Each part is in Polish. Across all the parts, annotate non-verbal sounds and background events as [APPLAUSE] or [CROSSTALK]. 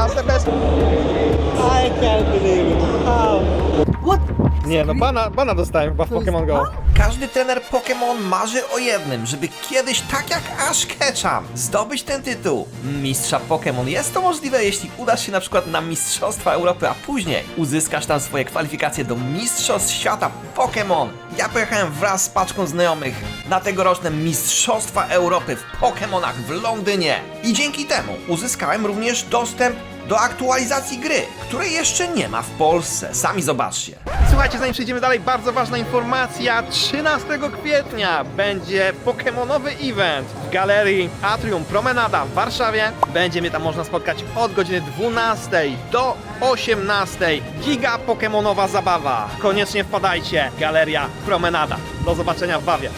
That's the best. I can't believe it. How? Nie, no bana, bana dostałem chyba w Pokémon Go. Każdy trener Pokémon marzy o jednym, żeby kiedyś, tak jak Ash Ketchum, zdobyć ten tytuł mistrza Pokémon. Jest to możliwe, jeśli udasz się na przykład na Mistrzostwa Europy, a później uzyskasz tam swoje kwalifikacje do Mistrzostw Świata Pokémon. Ja pojechałem wraz z paczką znajomych na tegoroczne Mistrzostwa Europy w Pokémonach w Londynie. I dzięki temu uzyskałem również dostęp do aktualizacji gry, której jeszcze nie ma w Polsce. Sami zobaczcie. Słuchajcie, zanim przejdziemy dalej, bardzo ważna informacja. 13 kwietnia będzie Pokemonowy event w galerii Atrium Promenada w Warszawie. Będzie mnie tam można spotkać od godziny 12 do 18. Giga Pokemonowa zabawa. Koniecznie wpadajcie. Galeria Promenada. Do zobaczenia w Wawie.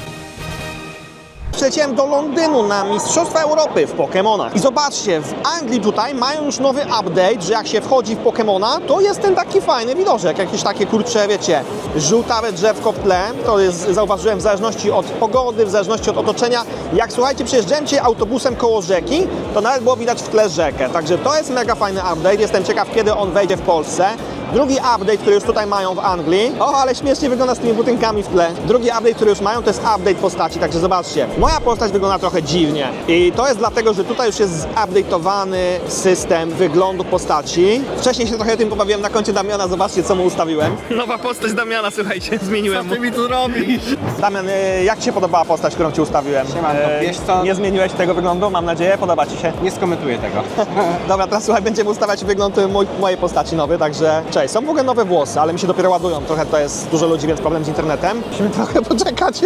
Przyleciałem do Londynu na Mistrzostwa Europy w Pokémonach. I zobaczcie, w Anglii tutaj mają już nowy update, że jak się wchodzi w Pokémona, to jest ten taki fajny widoczek. Jakieś takie kurcze, wiecie, żółtawe drzewko w tle. To jest, zauważyłem, w zależności od pogody, w zależności od otoczenia. Jak słuchajcie, przejeżdżałem dzisiaj autobusem koło rzeki, to nawet było widać w tle rzekę. Także to jest mega fajny update. Jestem ciekaw, kiedy on wejdzie w Polsce. Drugi update, który już tutaj mają w Anglii. O, ale śmiesznie wygląda z tymi budynkami w tle. Drugi update, który już mają, to jest update postaci, także zobaczcie. Moja postać wygląda trochę dziwnie. I to jest dlatego, że tutaj już jest zupdate'owany system wyglądu postaci. Wcześniej się trochę tym pobawiłem na koncie Damiana, zobaczcie co mu ustawiłem. [LAUGHS] Nowa postać Damiana, słuchajcie, zmieniłem Co ty mi tu robisz? Damian, y, jak Ci się podobała postać, którą Ci ustawiłem? Siemanko, E, wiesz co? Nie zmieniłeś tego wyglądu, mam nadzieję, podoba Ci się. Nie skomentuję tego. [LAUGHS] Dobra, teraz słuchaj, będziemy ustawiać wygląd y, mój, mojej postaci nowy, także cześć. Są w ogóle nowe włosy, ale mi się dopiero ładują. Trochę to jest dużo ludzi, więc problem z internetem. Musimy trochę [LAUGHS] poczekać.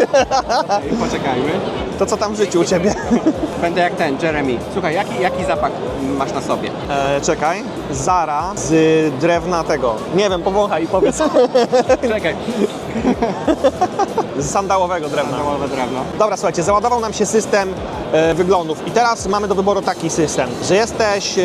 Poczekajmy. To co tam w życiu u Ciebie? [LAUGHS] Będę jak ten, Jeremy. Słuchaj, jaki, jaki zapach masz na sobie? E, czekaj. Zara z drewna tego. Nie wiem, powąchaj i powiedz. [LAUGHS] Czekaj. Z sandałowego drewna. Załowe drewno. Dobra, słuchajcie, załadował nam się system e, wyglądów i teraz mamy do wyboru taki system, że jesteś e,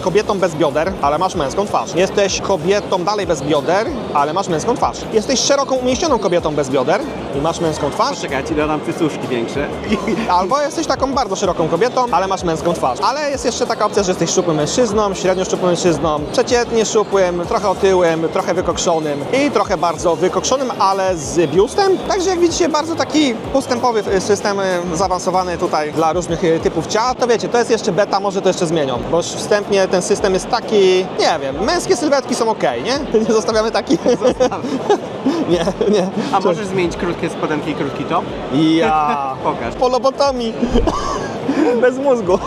kobietą bez bioder, ale masz męską twarz. Jesteś kobietą dalej bez bioder, ale masz męską twarz. Jesteś szeroką, umieśnioną kobietą bez bioder i masz męską twarz. Poczekaj, ci dodam cycuszki większe. [LAUGHS] Albo jesteś taką bardzo szeroką kobietą, ale masz męską twarz. Ale jest jeszcze taka opcja, że jesteś szczupłym mężczyzną, średnio szczupłym mężczyzną, przeciętnie szczupłym, trochę otyłym, trochę wykokszonym i trochę bardzo wykokszonym, ale z biustem. Także jak widzicie, bardzo taki postępowy system y, zaawansowany tutaj dla różnych y, typów ciała. To wiecie, to jest jeszcze beta, może to jeszcze zmienią, bo wstępnie ten system jest taki, nie wiem, męskie sylwetki są ok, nie? [LAUGHS] Nie zostawiamy taki. [LAUGHS] nie, nie. A możesz zmienić krótkie spodenki i krótki top? Ja. [LAUGHS] Pokaż. Po lobotomii. Bez mózgu.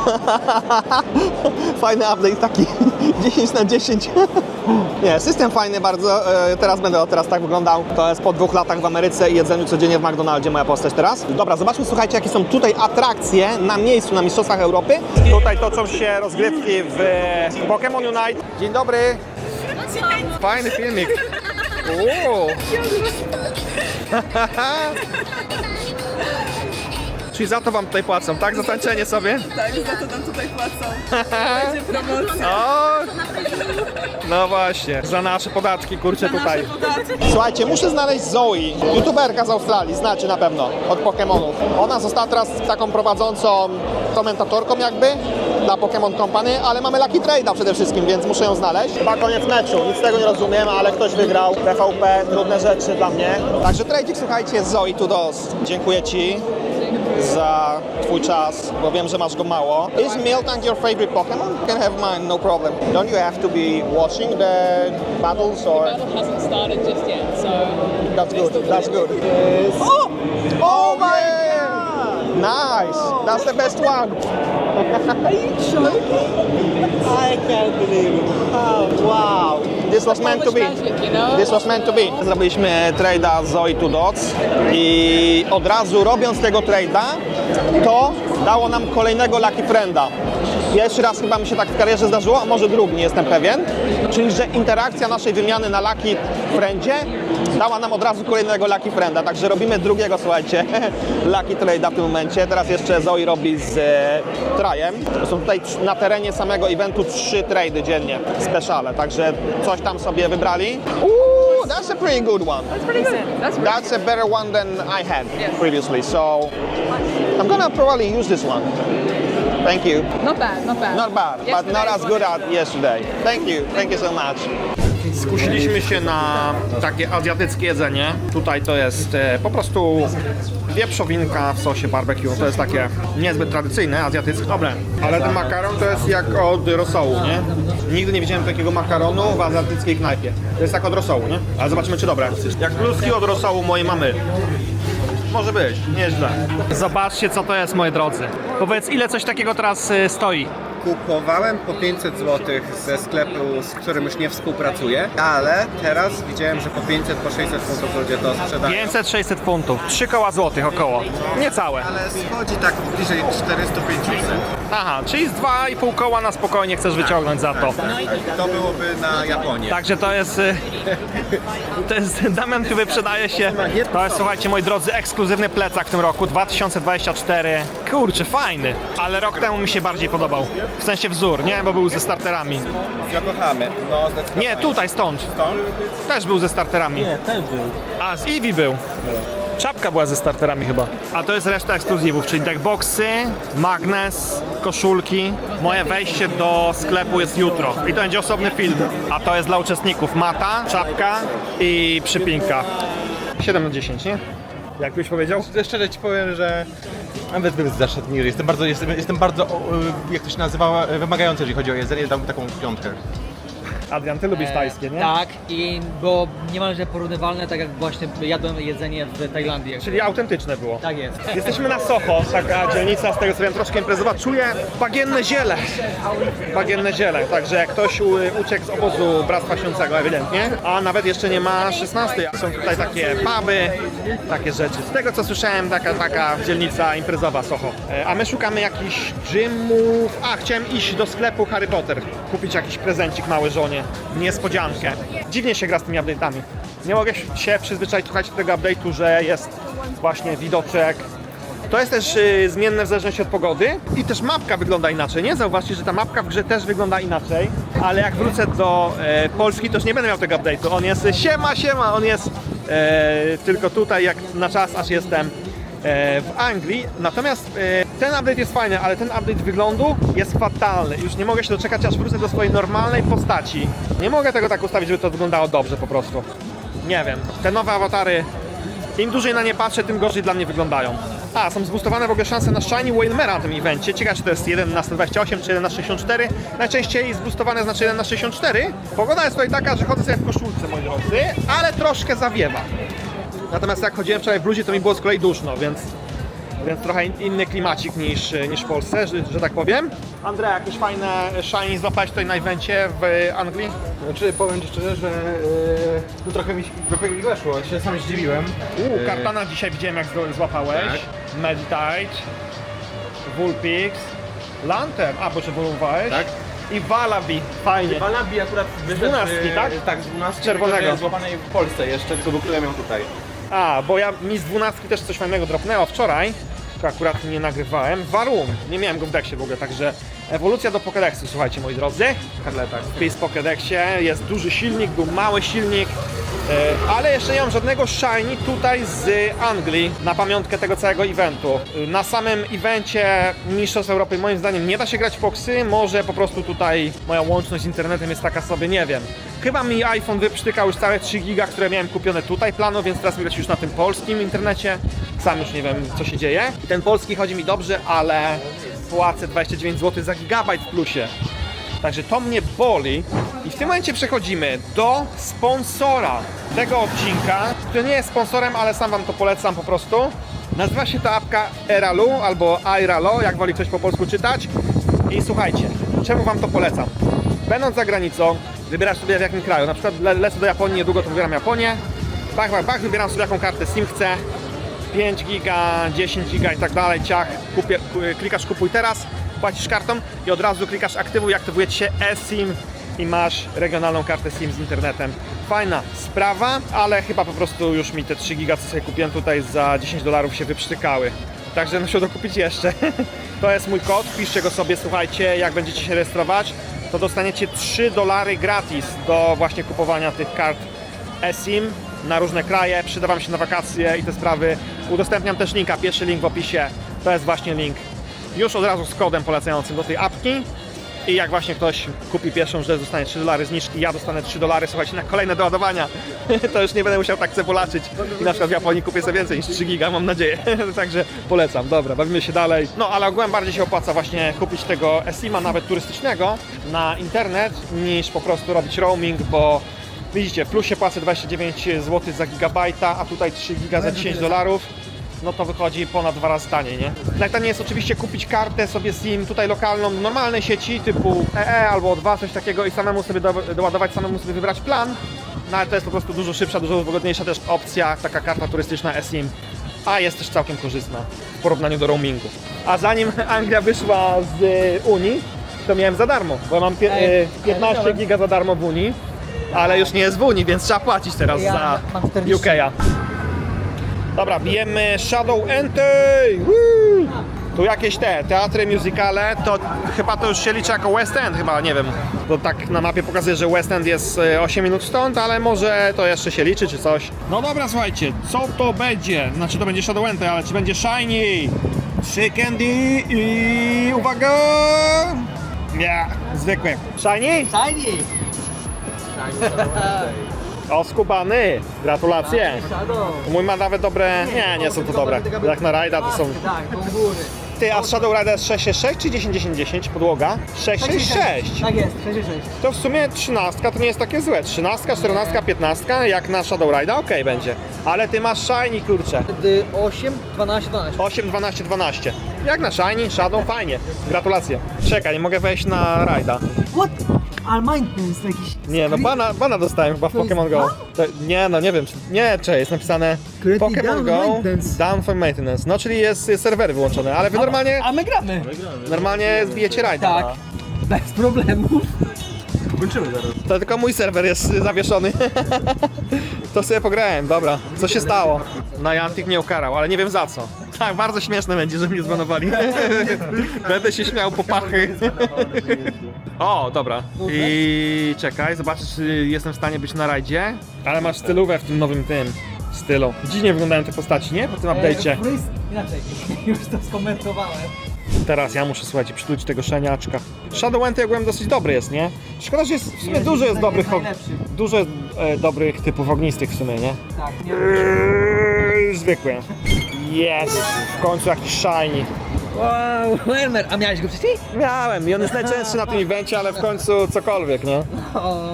Fajny update taki 10 na 10. [GASPS] Nie, system fajny bardzo. E, Teraz będę teraz tak wyglądał. To jest po dwóch latach w Ameryce i jedzeniu codziennie w McDonaldzie moja postać teraz. Dobra, zobaczmy, słuchajcie, jakie są tutaj atrakcje na miejscu, na Mistrzostwach Europy. Tutaj toczą się rozgrywki w Pokémon Unite. Dzień dobry. Fajny filmik. Uuu. [LAUGHS] [LAUGHS] Czyli za to wam tutaj płacą, tak? Za tańczenie sobie? [LAUGHS] Tak, za to nam tutaj płacą. [LAUGHS] Będzie promocja. O! No właśnie, za nasze podatki, kurczę tutaj. Podatki. Słuchajcie, muszę znaleźć Zoe, youtuberka z Australii, znacie na pewno, od Pokémonów. Ona została teraz taką prowadzącą komentatorką jakby dla Pokémon Company, ale mamy Lucky Trade'a przede wszystkim, więc muszę ją znaleźć. Chyba koniec meczu, nic z tego nie rozumiem, ale ktoś wygrał. PvP, trudne rzeczy dla mnie. Także trade'ik, słuchajcie, Zoe Tudos. Dziękuję Ci za twój czas, bo wiem, że masz go mało. Is Miltank your favorite Pokémon? You can have mine, no problem. Don't you have to be watching the battles or... battle hasn't started just yet, so That's good. That's good. Oh! oh! Oh my god! Nice. That's the best one. I can't believe it. How? Wow. This was meant to be. You? This was meant to be. Zrobiliśmy trade'a Zoe to Dots i od razu robiąc tego trade'a, to dało nam kolejnego Lucky Frienda. Pierwszy raz chyba mi się tak w karierze zdarzyło, a może drugi, nie jestem pewien. Czyli, że interakcja naszej wymiany na Lucky Friendzie dała nam od razu kolejnego Lucky Frienda. Także robimy drugiego, słuchajcie, [LAUGHS] Lucky Trade'a w tym momencie. Teraz jeszcze Zoe robi z e, Trajem. Są tutaj na terenie samego eventu trzy trade'y dziennie, speciale. Także coś tam sobie wybrali. Ooh, that's a pretty good one. pretty good. That's really That's a better one than I had previously. So I'm gonna probably use this one. Thank you. Not bad, not bad. Not bad, but Yesterday not as was good as yesterday. Thank you, thank you so much. Skusiliśmy się na takie azjatyckie jedzenie. Tutaj to jest e, po prostu wieprzowinka w sosie barbecue. To jest takie niezbyt tradycyjne, azjatyckie. Dobre, ale ten makaron to jest jak od rosołu, nie? Nigdy nie widziałem takiego makaronu w azjatyckiej knajpie. To jest jak od rosołu, nie? Ale zobaczymy czy dobre. Jak kluski od rosołu mojej mamy. Może być, nieźle. Zobaczcie co to jest, moi drodzy. Powiedz, ile coś takiego teraz y, stoi? Kupowałem po 500 zł ze sklepu, z którym już nie współpracuję, ale teraz widziałem, że po 500, po 600 funtów ludzie to sprzedają. 500-600 funtów. 3 koła złotych około. Niecałe. Ale schodzi tak bliżej 400-500. Aha, czyli z 2,5 koła na spokojnie chcesz wyciągnąć za to. To byłoby na Japonię. Także to jest. y, [LAUGHS] To jest Damian, który wyprzedaje się. To jest, słuchajcie, moi drodzy, ekskluzywny plecak w tym roku 2024. Kurczę, fajny, ale rok temu mi się bardziej podobał. W sensie wzór, nie? Bo był ze starterami. Z Yokohamy. No, zdecydowanie. Nie, tutaj, stąd. Też był ze starterami. Nie, też był. A, z Eevee był. Czapka była ze starterami chyba. A to jest reszta ekskluzywów, czyli deckboxy, magnes, koszulki. Moje wejście do sklepu jest jutro i to będzie osobny film. A to jest dla uczestników mata, czapka i przypinka. 7 na 10, nie? Jak byś powiedział? Szczerze ci powiem, że nawet bym zaszedł niżej. Jestem bardzo, jestem, jestem bardzo, jak to się nazywa, wymagający, jeżeli chodzi o jedzenie, dam taką piątkę. Adrian, ty lubisz tajskie, nie? Tak, i było niemalże porównywalne, tak jak właśnie jadłem jedzenie w Tajlandii. Czyli autentyczne było. Tak jest. [LAUGHS] Jesteśmy na Soho, taka dzielnica, z tego co wiem, troszkę imprezowa. Czuję bagienne ziele. Bagienne ziele, także jak ktoś u, uciekł z obozu Bractwa Śniącego ewidentnie, a nawet jeszcze nie ma 16. Są tutaj takie puby, takie rzeczy. Z tego co słyszałem, taka, taka dzielnica imprezowa Soho. E, A my szukamy jakichś gymów. A, chciałem iść do sklepu Harry Potter, kupić jakiś prezencik mały żonie. Niespodziankę. Dziwnie się gra z tymi update'ami. Nie mogę się przyzwyczaić, słuchajcie, do tego update'u, że jest właśnie widoczek, to jest też y, zmienne w zależności od pogody i też mapka wygląda inaczej, nie? Zauważcie, że ta mapka w grze też wygląda inaczej, ale jak wrócę do e, Polski, to już nie będę miał tego update'u. On jest, siema, siema, on jest e, tylko tutaj jak na czas, aż jestem w Anglii. Natomiast e, ten update jest fajny, ale ten update wyglądu jest fatalny. Już nie mogę się doczekać, aż wrócę do swojej normalnej postaci. Nie mogę tego tak ustawić, żeby to wyglądało dobrze po prostu. Nie wiem, te nowe awatary im dłużej na nie patrzę, tym gorzej dla mnie wyglądają. A, są zbustowane w ogóle szanse na Shiny Whalmera na tym evencie. Ciekawe, czy to jest 1 na 128 czy 1 na 64. Najczęściej zbustowane znaczy 1 na 64. Pogoda jest tutaj taka, że chodzę sobie w koszulce, moi drodzy, ale troszkę zawiewa. Natomiast jak chodziłem wczoraj w bluzie, to mi było z kolei duszno, więc, więc trochę in- inny klimacik niż, niż w Polsce, że, że tak powiem. Andrea, jakieś fajne Shiny złapałeś tutaj na evencie w Anglii? Znaczy, powiem ci szczerze, że y, no trochę, mi, trochę mi weszło, ja się sam zdziwiłem. Uuu, Y, kartana dzisiaj widziałem jak złapałeś. Meditite, Vulpix, Lantem, a bo czy wolowałeś? Tak. I Valabi, fajnie. Walabi akurat wyszedł, dwunastki, y, tak? Tak, z 12 Czerwonego. Złapanej w Polsce jeszcze, tylko wykryłem ją tutaj. A, bo ja mi z dwunastki też coś fajnego dropnęło wczoraj. To akurat nie nagrywałem. Warum, nie miałem go w deksie w ogóle, także ewolucja do Pokédexu, słuchajcie moi drodzy. Karleta. W Pokédexie jest duży silnik, był mały silnik, ale jeszcze nie mam żadnego shiny tutaj z Anglii na pamiątkę tego całego eventu. E, Na samym evencie Mistrzostw Europy moim zdaniem nie da się grać w może po prostu tutaj moja łączność z internetem jest taka sobie, nie wiem. Chyba mi iPhone wyprztykał już całe 3 giga, które miałem kupione tutaj planu, więc teraz mi grać już na tym polskim internecie. Sam już nie wiem co się dzieje. Ten polski chodzi mi dobrze, ale płacę 29 zł za gigabajt w plusie. Także to mnie boli. I w tym momencie przechodzimy do sponsora tego odcinka, który nie jest sponsorem, ale sam wam to polecam po prostu. Nazywa się ta apka Eralu albo Airalo, jak woli ktoś po polsku czytać. I słuchajcie, czemu wam to polecam? Będąc za granicą, wybierasz sobie w jakim kraju. Na przykład le lecę do Japonii, niedługo to wybieram Japonię. Bach, bach, bach, wybieram sobie jaką kartę SIM chcę. 5 giga, 10 giga i tak dalej, ciach, kupię, ku- klikasz kupuj teraz, płacisz kartą i od razu klikasz aktywuj, aktywuje ci się eSIM i masz regionalną kartę SIM z internetem. Fajna sprawa, ale chyba po prostu już mi te 3 giga, co sobie kupiłem tutaj za 10 dolarów się wyprztykały. Także muszę dokupić jeszcze. [LAUGHS] To jest mój kod, wpiszcie go sobie, słuchajcie, jak będziecie się rejestrować, to dostaniecie 3 dolary gratis do właśnie kupowania tych kart eSIM na różne kraje, przyda Wam się na wakacje i te sprawy. Udostępniam też linka, pierwszy link w opisie, to jest właśnie link już od razu z kodem polecającym do tej apki. I jak właśnie ktoś kupi pierwszą rzecz, dostanie 3 dolary zniżki, ja dostanę 3 dolary, słuchajcie, na kolejne doładowania. [LAUGHS] To już nie będę musiał tak cepolaczyć. I na przykład w Japonii kupię sobie więcej niż 3 giga, mam nadzieję. [LAUGHS] Także polecam, dobra, bawimy się dalej. No ale ogółem bardziej się opłaca właśnie kupić tego SIM-a, nawet turystycznego, na internet, niż po prostu robić roaming, bo widzicie, w plusie płacę 29 zł za gigabajta, a tutaj 3 giga za 10 dolarów no to wychodzi ponad dwa razy taniej, nie? Najtaniej jest oczywiście kupić kartę sobie SIM tutaj lokalną w normalnej sieci typu EE albo O2, coś takiego i samemu sobie do, doładować, samemu sobie wybrać plan. No ale to jest po prostu dużo szybsza, dużo wygodniejsza też opcja, taka karta turystyczna eSIM. A jest też całkiem korzystna w porównaniu do roamingu. A zanim [LAUGHS] Anglia wyszła z e, Unii, to miałem za darmo, bo mam pie, e, 15 giga za darmo w Unii, ale już nie jest w Unii, więc trzeba płacić teraz Ja za mam 40. UK'a. Dobra, bijemy Shadow Entei! Woo! Tu jakieś te teatry, musicale, to chyba to już się liczy jako West End, chyba, nie wiem. To tak na mapie pokazuje, że West End jest e, 8 minut stąd, ale może to jeszcze się liczy, czy coś. No dobra, słuchajcie, co to będzie? Znaczy to będzie Shadow Entei, ale czy będzie Shiny? Trzy candy i... uwaga! Nie, zwykły. Shiny? Shiny! Oskubany! Gratulacje! Shadow! Mój ma nawet dobre... Nie, nie są to dobre. Jak na rajda to są... Tak, tą góry. Ty, a Shadow Rider jest 666 czy 1010 podłoga? 666! Tak jest, 66. To w sumie 13 to nie jest takie złe. 13, 14, 15 jak na Shadow Rider, okej będzie. Ale ty masz Shiny, kurczę. Wtedy 8, 12, 12. 8, 12, 12. Jak na Shiny, Shadow, fajnie. Gratulacje. Czekaj, nie mogę wejść na Rajda. What? Ale maintenance jakiś. Nie, no bana, bana dostałem chyba w To jest Pokémon Go. ban? To, nie, no nie wiem, czy, nie, czy jest napisane Creative Pokémon down Go maintenance. down for maintenance. No, czyli jest, jest serwery wyłączone, ale wy normalnie, A my gramy. normalnie zbijecie Rajda. Tak. Bez problemów. To tylko mój serwer jest y, zawieszony. [LAUGHS] to sobie pograłem, dobra. Co się stało? Niantic mnie ukarał, ale nie wiem za co. Tak, bardzo śmieszne będzie, że mnie zbanowali. [LAUGHS] Będę się śmiał po pachy. O, dobra. I czekaj, zobaczysz, czy jestem w stanie być na rajdzie. Ale masz stylówę w tym nowym tym stylu. Dziwnie wyglądają te postaci, nie? Po tym update'cie. Freeze- Inaczej, [LAUGHS] już to skomentowałem. Teraz ja muszę, słuchajcie, przytulić tego szeniaczka. Shadow Ant jakbym dosyć dobry jest, nie? Szkoda, że jest w sumie dużo jest dobrych, og- najlepszy. dużo jest e, dobrych typów ognistych w sumie, nie? Tak, nie Eee, Zwykły. Jest! W końcu jakiś shiny. Wow, Elmer, a miałeś go wcześniej? Miałem i on jest [LAUGHS] najczęstszy na tym evencie, ale w końcu cokolwiek, nie? O,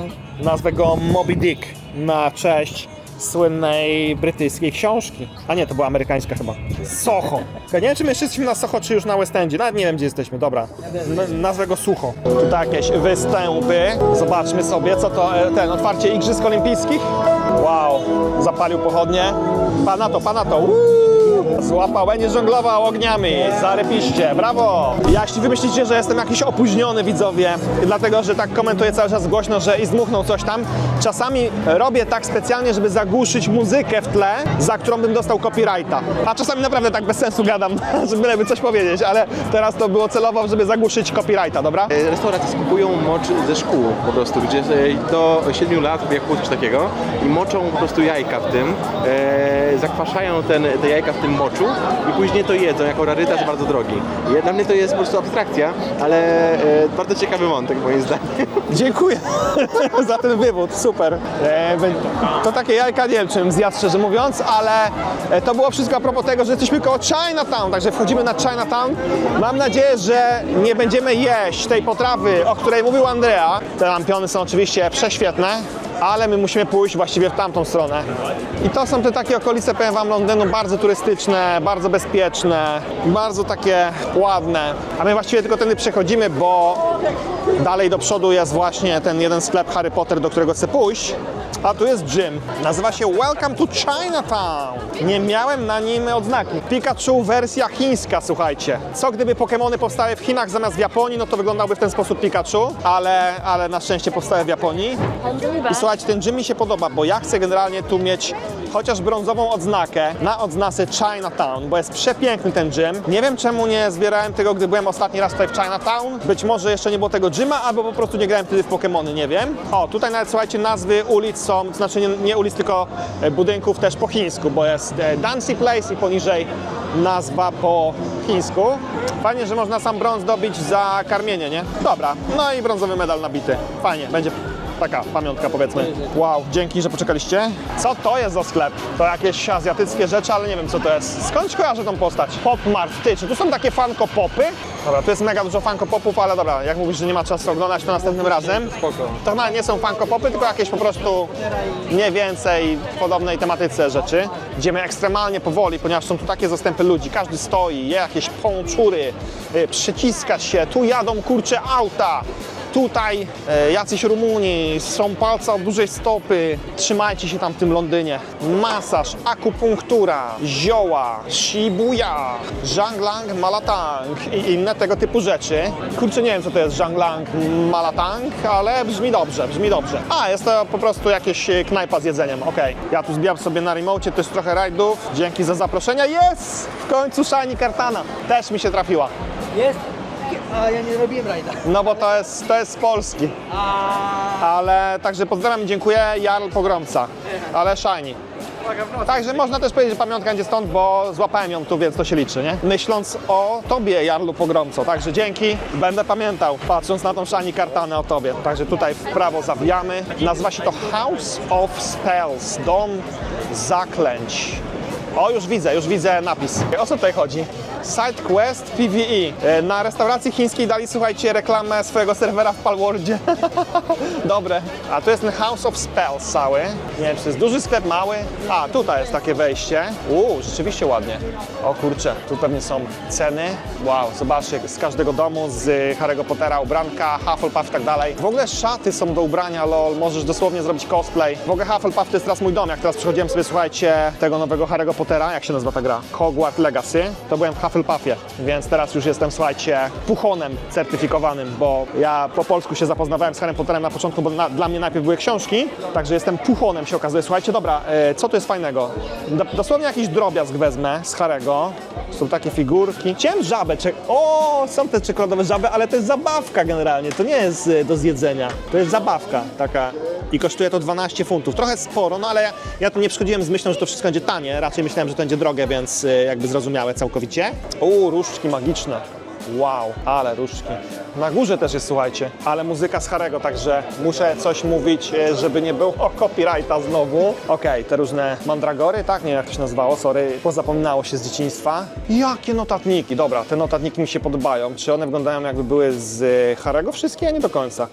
Nazwę go Moby Dick na cześć słynnej brytyjskiej książki. A nie, to była amerykańska chyba. Soho. Nie wiem, czy my jeszcze jesteśmy na Soho, czy już na West Endzie. Nawet nie wiem, gdzie jesteśmy. Dobra. N- nazwę go Sucho. Tutaj jakieś występy. Zobaczmy sobie, co to e, ten otwarcie Igrzysk Olimpijskich. Wow. Zapalił pochodnie. Pana to, pana to. Uuu. Złapał, będzie żonglował ogniami. Zarypiście, brawo! Jeśli wy myślicie, że jestem jakiś opóźniony, widzowie, dlatego, że tak komentuję cały czas głośno, że i zdmuchnął coś tam, czasami robię tak specjalnie, żeby zagłuszyć muzykę w tle, za którą bym dostał copyrighta. A czasami naprawdę tak bez sensu gadam, [LAUGHS] żeby byleby coś powiedzieć, ale teraz to było celowo, żeby zagłuszyć copyrighta, dobra? E, Restauracje skupują mocz ze szkół po prostu, gdzie do 7 lat wieku coś takiego i moczą po prostu jajka w tym, e, zakwaszają ten, te jajka w tym moczu i później to jedzą jako rarytas bardzo drogi. Dla mnie to jest po prostu abstrakcja, ale e, bardzo ciekawy wątek moim zdaniem. [LAUGHS] Dziękuję [LAUGHS] za ten wywód, super. E, to takie jajka nie wiem, czym zjadł szczerze mówiąc, ale e, to było wszystko a propos tego, że jesteśmy koło Chinatown, także wchodzimy na Chinatown. Mam nadzieję, że nie będziemy jeść tej potrawy, o której mówił Andrea. Te lampiony są oczywiście prześwietne, ale my musimy pójść właściwie w tamtą stronę. I to są te takie okolice, powiem Wam, Londynu, bardzo turystyczne, bardzo bezpieczne, bardzo takie ładne. A my właściwie tylko tędy przechodzimy, bo dalej do przodu jest właśnie ten jeden sklep Harry Potter, do którego chcę pójść. A tu jest gym. Nazywa się Welcome to Chinatown. Nie miałem na nim odznaki. Pikachu wersja chińska, słuchajcie. Co gdyby Pokémony powstały w Chinach zamiast w Japonii, no to wyglądałby w ten sposób Pikachu, ale, ale na szczęście powstały w Japonii. I słuchajcie, ten gym mi się podoba, bo ja chcę generalnie tu mieć chociaż brązową odznakę na odznace Chinatown, bo jest przepiękny ten gym. Nie wiem czemu nie zbierałem tego, gdy byłem ostatni raz tutaj w Chinatown. Być może jeszcze nie było tego gyma, albo po prostu nie grałem wtedy w Pokémony, nie wiem. O, tutaj nawet słuchajcie, nazwy ulic są, znaczy nie, nie ulic, tylko e, budynków też po chińsku, bo jest e, Dancy Place i poniżej nazwa po chińsku. Fajnie, że można sam brąz dobić za karmienie, nie? Dobra, no i brązowy medal nabity. Fajnie, będzie taka pamiątka powiedzmy. Wow, dzięki, że poczekaliście. Co to jest za sklep? To jakieś azjatyckie rzeczy, ale nie wiem co to jest. Skąd kojarzę tą postać? Pop Mart, ty, czy tu są takie fanko popy? Dobra, tu jest mega dużo fanko popów, ale dobra, jak mówisz, że nie ma czasu oglądać, to następnym razem. To chyba nie są fanko popy, tylko jakieś po prostu mniej więcej w podobnej tematyce rzeczy. Idziemy ekstremalnie powoli, ponieważ są tu takie zastępy ludzi. Każdy stoi, je jakieś pączury, y, przyciska się, tu jadą kurcze auta. Tutaj e, jacyś Rumuni, są palca od dużej stopy. Trzymajcie się tam w tym Londynie. Masaż, akupunktura, zioła, shibuya, zhanglang, malatang i inne tego typu rzeczy. Kurczę, nie wiem co to jest zhanglang, malatang, ale brzmi dobrze, brzmi dobrze. A, jest to po prostu jakieś e, knajpa z jedzeniem, okej. Ja tu zbijam sobie na remocie też trochę rajdów. Dzięki za zaproszenia. Jest! W końcu Shiny Kartana. Też mi się trafiła. Jest? A ja nie robiłem rajda. No bo to jest, to jest z Polski. Ale także pozdrawiam i dziękuję Jarl Pogromca. Ale shiny. Także można też powiedzieć, że pamiątka będzie stąd, bo złapałem ją tu, więc to się liczy, nie? Myśląc o tobie, Jarlu Pogromco. Także dzięki, będę pamiętał, patrząc na tą shiny kartanę o tobie. Także tutaj w prawo zawijamy. Nazywa się to House of Spells, dom zaklęć. O, już widzę, już widzę napis. O co tutaj chodzi? Side Quest PvE. E, Na restauracji chińskiej dali, słuchajcie, reklamę swojego serwera w Palworldzie. [LAUGHS] Dobre. A tu jest ten House of Spells cały. Nie wiem, czy to jest duży sklep, mały. A, tutaj jest takie wejście. Uuu, rzeczywiście ładnie. O kurczę, tu pewnie są ceny. Wow, zobaczcie, z każdego domu, z Harry'ego Pottera, ubranka, Hufflepuff i tak dalej. W ogóle szaty są do ubrania, lol, możesz dosłownie zrobić cosplay. W ogóle Hufflepuff to jest teraz mój dom, jak teraz przychodziłem sobie, słuchajcie, tego nowego Harry'ego Pottera, jak się nazywa ta gra? Hogwarts Legacy. To byłem w Hufflepuffie, więc teraz już jestem, słuchajcie, puchonem certyfikowanym, bo ja po polsku się zapoznawałem z Harrym Potterem na początku, bo na, dla mnie najpierw były książki, także jestem puchonem się okazuje. Słuchajcie, dobra, e, co tu jest fajnego? Do, dosłownie jakiś drobiazg wezmę z Harego. Są takie figurki. Chciałem żabę. Cze- o, są te czekoladowe żaby, ale to jest zabawka generalnie. To nie jest e, do zjedzenia. To jest zabawka taka. I kosztuje to 12 funtów. Trochę sporo, no ale ja, ja tu nie przychodziłem z myślą, że to wszystko będzie tanie. Raczej myślałem, że to będzie drogie, więc e, jakby zrozumiałe całkowicie. O, różdżki magiczne. Wow, ale różdżki. Na górze też jest, słuchajcie, ale muzyka z Harego, także muszę coś mówić, e, żeby nie było [LAUGHS] copyrighta znowu. Okej, te różne mandragory, tak? Nie wiem jak to się nazywało, sorry, pozapominało się z dzieciństwa. Jakie notatniki, dobra, te notatniki mi się podobają. Czy one wyglądają jakby były z e, Harego? Wszystkie? Nie do końca.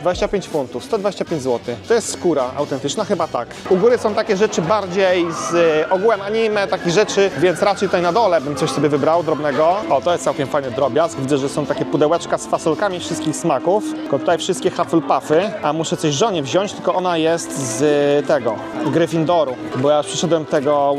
25 funtów, 125 zł. To jest skóra autentyczna? Chyba tak. U góry są takie rzeczy bardziej z e, ogółem anime, takich rzeczy, więc raczej tutaj na dole bym coś sobie wybrał drobnego. O, to jest całkiem fajny drobiazg. Widzę, że są takie pudełeczka z fasolkami wszystkich smaków. Tylko tutaj wszystkie Hufflepuffy, a muszę coś żonie wziąć, tylko ona jest z e, tego, Gryffindoru. Bo ja przyszedłem tego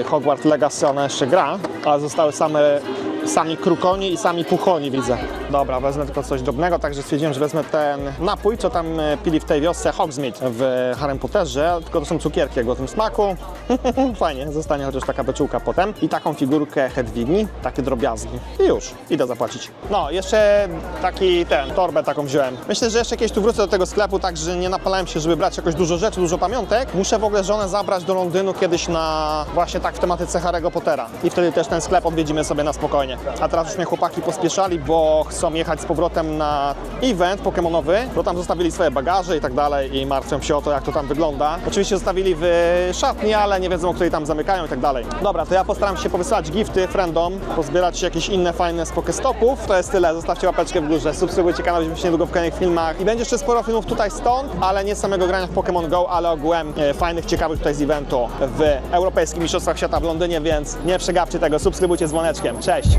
e, Hogwarts Legacy, ona jeszcze gra, a zostały same sami krukoni i sami puchoni widzę. Dobra, wezmę tylko coś drobnego, także stwierdziłem, że wezmę ten napój, co tam e, pili w tej wiosce Hogsmeade w Harrym Potterze, tylko to są cukierki jak o tym smaku. [LAUGHS] Fajnie, zostanie chociaż taka beczułka potem. I taką figurkę Hedwigi, takie drobiazgi. I już, idę zapłacić. No, jeszcze taki ten, torbę taką wziąłem. Myślę, że jeszcze kiedyś tu wrócę do tego sklepu, także nie napalałem się, żeby brać jakoś dużo rzeczy, dużo pamiątek. Muszę w ogóle żonę zabrać do Londynu kiedyś na właśnie tak w tematyce Harry'ego Pottera. I wtedy też ten sklep odwiedzimy sobie na spokojnie. A teraz już mnie chłopaki pospieszali, bo chcą jechać z powrotem na event pokemonowy, bo tam zostawili swoje bagaże i tak dalej i martwią się o to, jak to tam wygląda. Oczywiście zostawili w szatni, ale nie wiedzą, o której tam zamykają i tak dalej. Dobra, to ja postaram się powysyłać gifty friendom, pozbierać jakieś inne fajne z Pokestopów. To jest tyle, zostawcie łapeczkę w górze, subskrybujcie kanał, widzimy się niedługo w kolejnych filmach. I będzie jeszcze sporo filmów tutaj stąd, ale nie samego grania w Pokémon Go, ale ogółem e, fajnych, ciekawych tutaj z eventu w Europejskich Mistrzostwach Świata w Londynie, więc nie przegapcie tego, subskrybujcie dzwoneczkiem. Cześć!